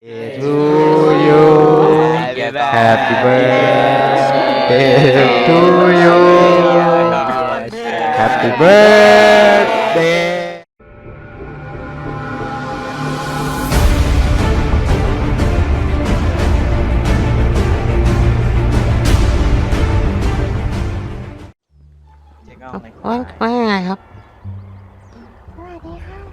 to you Happy birthday to you Happy birthday ว่าว่ายังไงครับ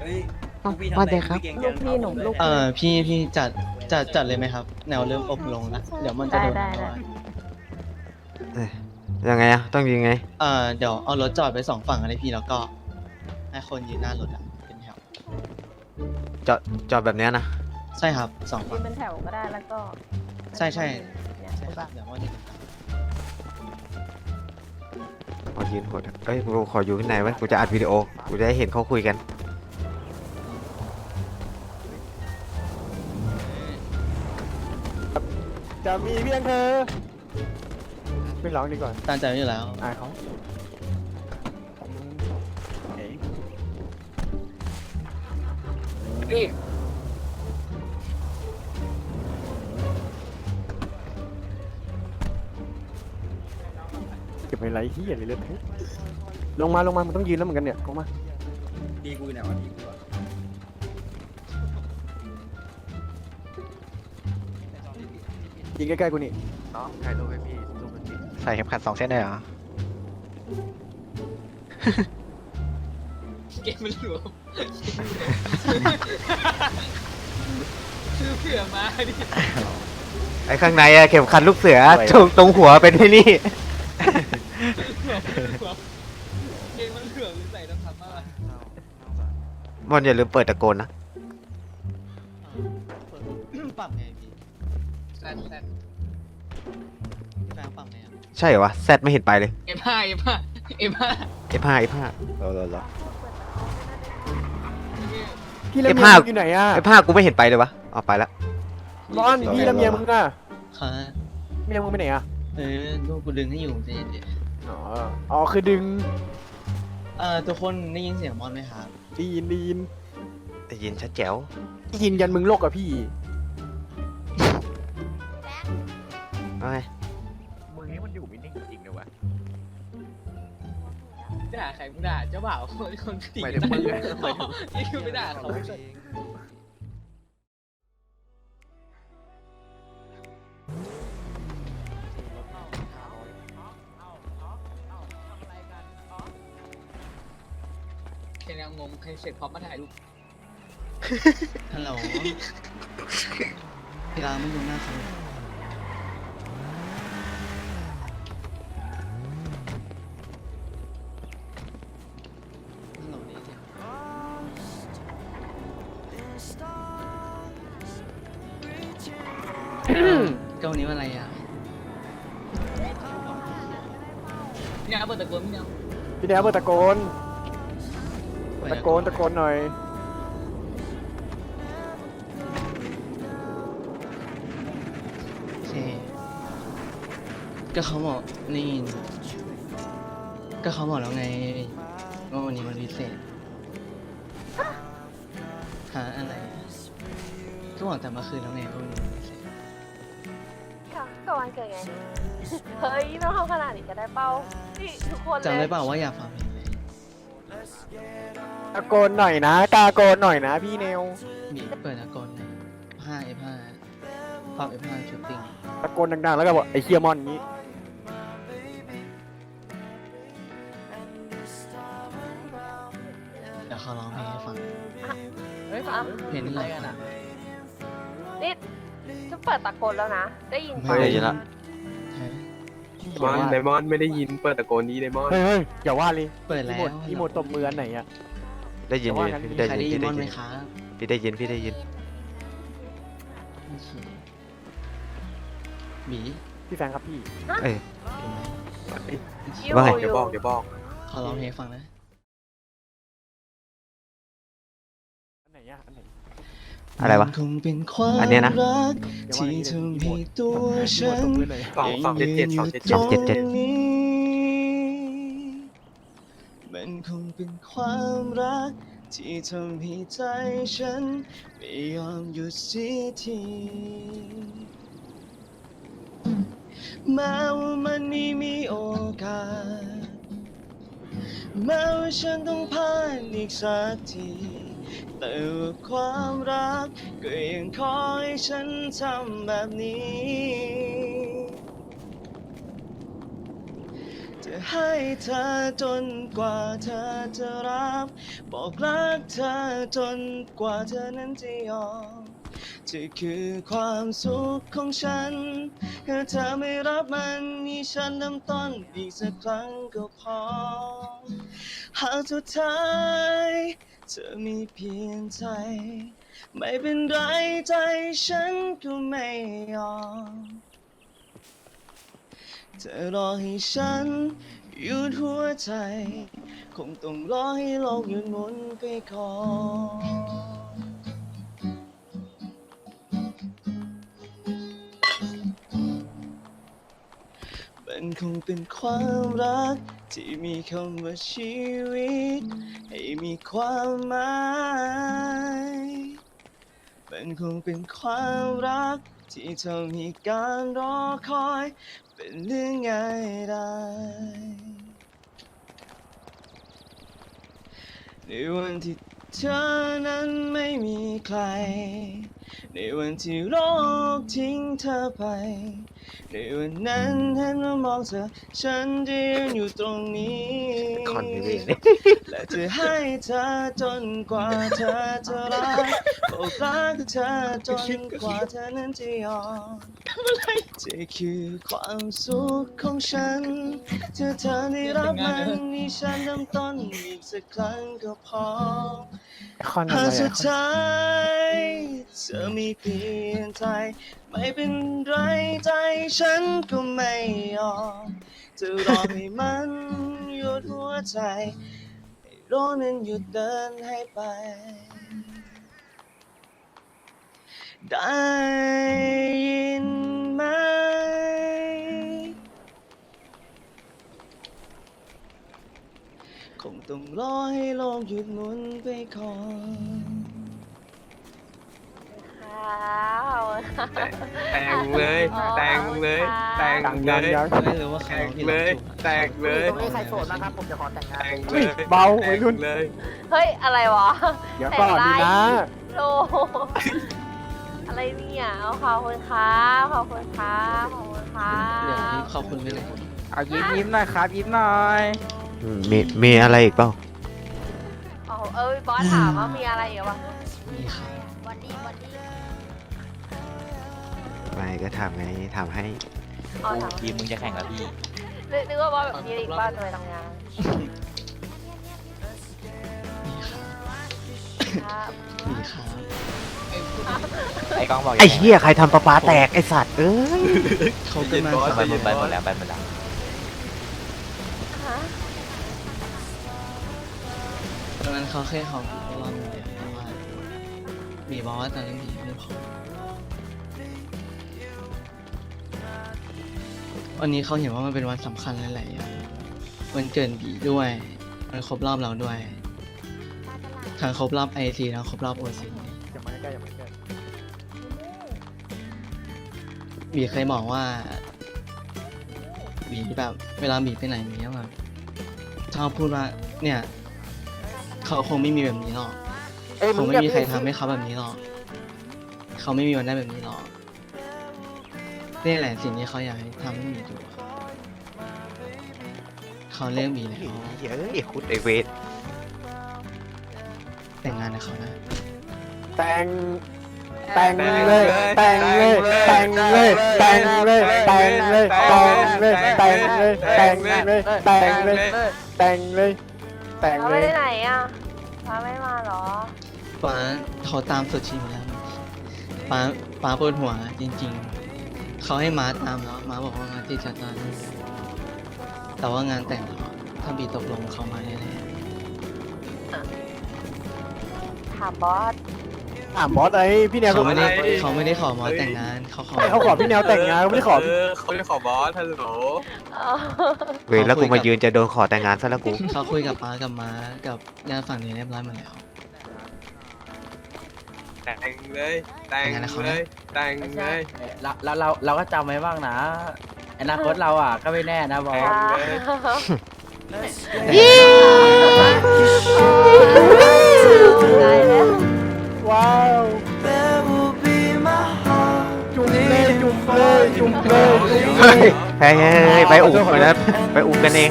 เฮ้ย อ๋อลูกพี่ทำว่าอะไรเด็กครับพี่เกรงใจลูกพี่หนุ่มลูก เออพี่พี่จัดจัดจัดเลยไหมครับ แนวเริ่มอบลงแล้วเดี๋ยวมันจะโดนได้ได้ ยังไงอะต้องยังไง เออเดี๋ยวเอารถจอดไปสองฝั่งอะไรพี่แล้วก็ ให้คนยืนหน้ารถอะเป็นแถวจอดจอดแบบเนี้ยนะ ใช่ครับสองยืฝั่งนเป็นแถวก็ได้แล้วก็ใช่ใช่ เนี่ยใช่ถูกครัปะบเดี๋ยวมันจะขอยืนหัวเอ้ยกูขออยู่ข้างในไว้กูจะอัดวิดีโอ กูจะได้เห็นเขาคุยกัน จะมีเพียงเธอ ไม่ร้องดีกว่าตั้งใจไว้อยู่แล้ว อายเขาเก็บไปไรที่อะไรเลยลงมาลงมามันต้องยืนแล้วเหมือนกันเนี่ยลงมา ดีกูเนี่ยวะดีกู ยืนใกล้ๆกูนี่น้องถ่ายรูปให้พี่รูปมันติดใส่เข็มขัดสองเส้นได้เหรอ เกมมันหลวมคือเผื่อมาดิไอ้ข้างในอะเข็มขัดลูกเสือตรงตรงหัวเป็นที่นี่ เกมมันเหลืองหรือใส่ต้องทำมากมอนอย่าลืมเปิดตะโกนนะ ปรับไงพี่ แซดแซดพี่แฟนปรับไงอะใช่เหรอวะแซดไม่เห็นไปเลยเอ็มห้าเอ็มห้าเอ็มห้า F5 F5 รอรอรอ พี่ละเมียไอ้ภาพ มึงอยู่ไหนอะ F5 กูไม่เห็นไปเลยวะเอาไปละร้อนพี่ละเมียมึงอะค่ะเมียมึงไปไหนอะเออลูกกูดึงให้อยู่ใจเย็นอ๋ออ๋อคือดึงๆเออทุกคนได้ยินเสียงมอนไหมครับ ดีนดีนได้ยินชัดแจ๋วยินยันมึงโลกอะพี่ เจ้าบ่าวคนคนผีหมายถึงมึงนี่คือไม่ด่าเขาแค่นี้งงใครเสร็จพร้อมมาถ่ายรูปฮัลโหลพี่รามไม่ดูหน้าเขา ก็วันนี้วันอะไรอะพี่นาเปิดตะโกนพี่นาพี่แดวเปิดตะโกน ตะโกนตะโกนหน่อย โอเคก็เขาบอกนี่ ก็เขาบอกแล้วไงว่าวันนี้มันพิเศษ หาอะไร ก็บอกแต่เมื่อคืนแล้วไงว่าวันนี้ มันพิเศษค่ะก็วันเกิดไง เฮ้ยต้องทำขนาดนี้ก็ได้เป้านี่ทุกคนเลยจำได้เปล่าว่าอยากฟังเพลงอะไรตะโกนหน่อยนะตาโกนหน่อยนะพี่เนวมีเปิดอากรในห้า F5 ฟัง F5 ชุดติ้งตะโกนดังๆ แล้วก็บอกไอ้เคียมอนอย่างนี้เดี๋ยวเขาร้องเพลงให้ฟัง เฮ้ยอะเพลงนี้อะไรกันนี่จะ เปิดตะโกนแล้วนะ ได้ยินไม่ได้ยินละ มอนไดมอนไม่ได้ยินเปิดตะโกนนี้ไดมอนเฮ้ยเฮ้ยอย่าว่าเลยเปิดอีแล้โมวดอีโมดตบมืออันไหนอะ ได้ยินอยู่แต่ว่างั้นพี่มีได้ใครยินได้ยินพี่มได้อนไหมยินครับพี่ได้ยินพี่ได้ยิน โอเคหมีพี่แฟนครับพี่ เอ้ยอยู่ว่าไง อเดี๋ยวยู่บอกเดี๋ยวบอกเขาร้องเพลงให้ฟังนะ อันไหนอะอันไหน อะไรวะมันคงเป็นความอันเนี้ยนะรักอย่าว่าที่อย่างนี้เลยทำให้ตัวอีโมฉัดตนบมือหน่อยสองสองเจ็ดเจ็ดสองเจ็ดสองเจ็ดเจ็ดยืนอยู่ตรงนี้มันคงเป็นความรักที่ทำให้ใจฉันไม่ยอมหยุดเสียที แม้ว่ามันไม่มีโอกาส แม้ว่าฉันต้องผ่านอีกสักที แต่ความรักก็ยังขอให้ฉันทำแบบนี้ จะให้เธอจนกว่าเธอจะรับ บอกรักเธอจนกว่าเธอนั้นจะยอมจะคือความสุขของฉันถ้าเธอไม่รับมันมีฉันเริ่มต้นอีกสักครั้งก็พอ หากสุดท้าย เธอมีเพียงใจ ไม่เป็นไรใจฉันก็ไม่ยอมเธอรอให้ฉันหยุดหัวใจ คงต้องรอให้โลกหยุดหมุนไปก่อน มันคงเป็นความรัก ที่มีคำว่าชีวิต ให้มีความหมาย มันคงเป็นความรัก ที่ทำให้การรอคอย เป็นเรื่องง่ายได้ในวันที่เธอนั้นไม่มีใคร ในวันที่โลกทิ้งเธอไป ในวันนั้นเห็นว่ามองเธอฉันยืนอยู่ตรงนี้คอนนี่และจะให้เธอจนกว่าเธอจะรัก อกรักเธอจนกว่าเธอนั้นจะยอมจะคือความสุขของฉันถ้าเธอได้รับมันนี่ฉันเริ่มต้นอีกสักครั้งก็พอคอนอะหาไรสุดท้ายเธอมีเพียงใจ ไม่เป็นไรใจฉันก็ไม่ยอมจะรอให้มันหยุดหัวใจให้โลกนั้นหยุดเดินให้ไป ได้ยินไหมคงต้องรอให้โลกหยุดหมุนไปก่อนค่ะแต่งเลย แต่งเลย แต่งดังเลยันยยันไม่รู้ว่าใครแต่งร้องพี่เลร้องยถูกอะแต่งเลยตรงนี้ใครโสดนะครับผมจะขอแต่งงานแต่งเลเฮ้ยยเบาวัยรุ่นแต่งเลย เฮ้ย อะไรวะเดี๋ยวก่อนดีนะ โล อะไรเนี่ยเอาขอบคุณครับขอบคุณครับขอบคุณครัเดี๋ยวบนี้ขอบคุณไปเลยเอายิ้มยิ้มหน่อยครับ ยิ้มหน่อยอืมมีมีอะไรอีกเปล่าอ๋อเอ้ยบอสถามว่ามีอะไรอีกวะนี่ครับวันดีวันดีไม่ก็ถามไงถามให้อ๋อถามทีมมึงจะแข่งกับพี่นึกนึกว่าบอสแบบมีอะไรอีกบ้างเลยทำงานนี่ครับครับนี่ครับ ไอ้กล้องบอกไอ้เหี้ยใครทำประปาแตกไอ้สัตว์เอ้ยเขากันมาไปสามหมดไปวันหมดแล้วไปหมดแล้วฮะตอนนั้นเขาแค่เขาเพราะว่ามันเดียวเพราะว่าบีบอกว่าตอนนี้บีไม่พอวันนี้เขาเห็นว่ามันเป็นวันสำคัญหลายๆอย่างวันเกิดบีด้วยมันครบรอบเราด้วยทั้งครบรอบไอซีทั้งครบรอบโอซีอย่ามา ใกล้อย่ามาใกล้บีเคยบอกว่าบีแบบ เวลาบีไปไหนบีก็แบบชอบพูดว่า เนี่ย เขาคงไม่มีแบบนี้หรอกเอ้ยคงไม่มีใครทำให้เขาแบบนี้หรอก เขาไม่มีวันได้แบบนี้หรอกนี่แหละสิ่งที่เขาอยากให้ทำให้บีดูอะเขาเลือกบีแล้วเฮ้ยคุณไอเวทแต่งงานกับเขานะ แต่งแต่งเลยแต่งเลยแต่งเลยแต่งเลยแต่งเลยแต่งเลยแต่งเลยแต่งเลยแต่งเลยแต่งเลยแต่งเขาเลไม่ยได้ไหนอะพาไม่มาเหรอ ป้าเขาตามสุดชีวิตแล้วป้าป้าปวดหัวจริง ๆ เขาให้ม้าตามแล้วม้าบอกว่าม้าที่จะตามแต่ว่างานแต่งเราอะถ้าบีตกลงเขามาแน่ถามบอสบ ถามบอสไอ้พี่แนวเขาเขาไม่ไม่ได้ได้เขาไม่ได้ขอมอสแต่งงานเขาขอเขาขอพี่แนวแต่งงานเขาไม่ได้ขอเออเขาไม่ได้ขอบอสฮัลโหลอ๋อเวรแล้วกูมายืนจะโดนขอแต่งงานซะแล้วกู เขาคุยกับป้ากับม้ากับญาติฝั่งนี้เรียบร้อยหมดแล้ว แต่งเลยแต่งแต่งงานกับเขาเลนะ ยแต่งเลยเราเราเราเราก็จำไว้บ้างนะอนาคตเราอะก็ไม่แน่นะบอแต่สงเลยตายแล้ว ว้าวจุ่มเลยจุ่มเลยจุ่มเลยเฮ้ยเฮ้ยเฮ้ยเฮ้ยไปอุ้มไปแล้วไปอุ้มกันเอง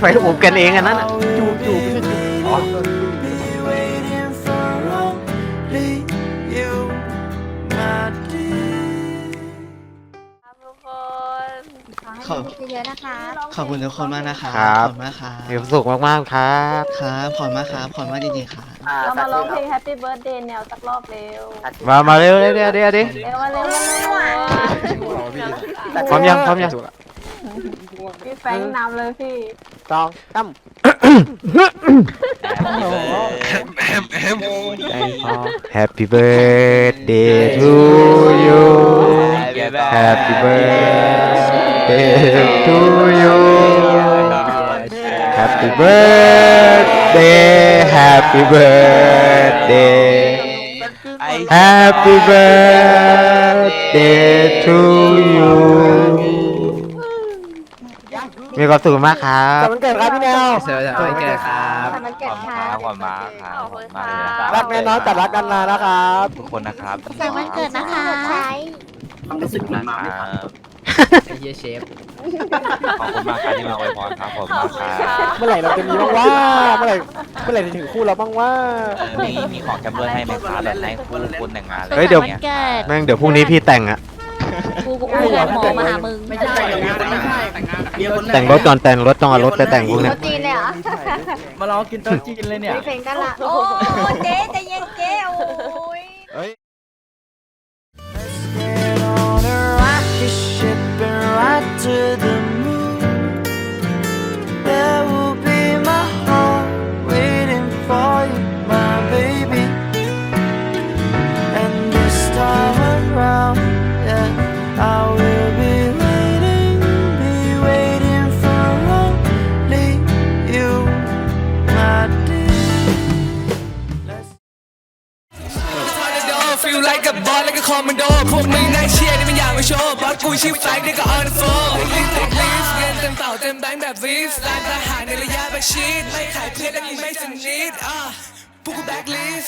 ไปอุ้มกันเองอันนั้นน่ะจุ่มจุ่มไม่ใช่จุ่มครับทุกคนขอบเยอะๆนะคะขอบคุณทุกคนมากนะคะครับ ขอบคุณมากครับมีความสุขมากๆครับ ครับขอบคุณมากครับขอบคุณมากจริงๆครับ เรามาร้องเพลง Happy Birthday แนวสักรอบเร็ว มามาเร็วเร็วเร็วเร็วเร็วเร็วมาเร็วมาเร็วมาพร้อมยังพร้อมยังพี่แฟรงค์นำเลยพี่สองตั้ม Happy birthday to you Happy birthday to you Happy birthday Happy birthday Happy birthday to you มีความสุขมากครับแต่มันเกิดครับพี่แนว เชิญวันเกิดครับแต่มันเกิดค่ะขอบคุณมากครัขบอบคุณมาค่ะกเลยรักแน่นอนแต่รักกันนานนะครับ ทุกคนนะครับแต่มันเกิดนะคะใช่ความรู้สึกเหมือนมาไม่คทันรับไอ้เฮียเชฟ ขอบคุณมากครับที่มาอวยพรครับขอบคุณขอบมากคุณครับค่ะเมื่อไหร่เราจะมีบ้างว่าเมื่อไหร่เมื่อไหร่จะถึงคู่เราบ้างว่า เออมีมีของจำด้วยให้ไหมครับแบบให้คู่คุณแต่งงานเลยเฮ้ยเดี๋ยวนี่เกิดแม่งเดี๋ยวพรุ่งนี้พี่แต่งอะกูกูกูกับหมอมาหามึงไม่ใช่แต่งงานไม่ใช่เมียคนไหนแต่งรถก่อนแต่งรถต้องเอารถไปแต่งพวกเนี้ย จีนเลยเหรอมาลองกินโต๊ะจีนเลยเนี่ยเพลงด้านละโอ้เจ๊ใจเย็นเจ๊ กูชื่อแฟงนี่ก็ออนโฟลิสติกลิสเงินเต็มเต่าเต็มแบงค์แบบวิสร้านอาหารในระยะประชิดไม่ขายเพื่อนและมีไม่สนิทอะพวกกูแบ็คลิส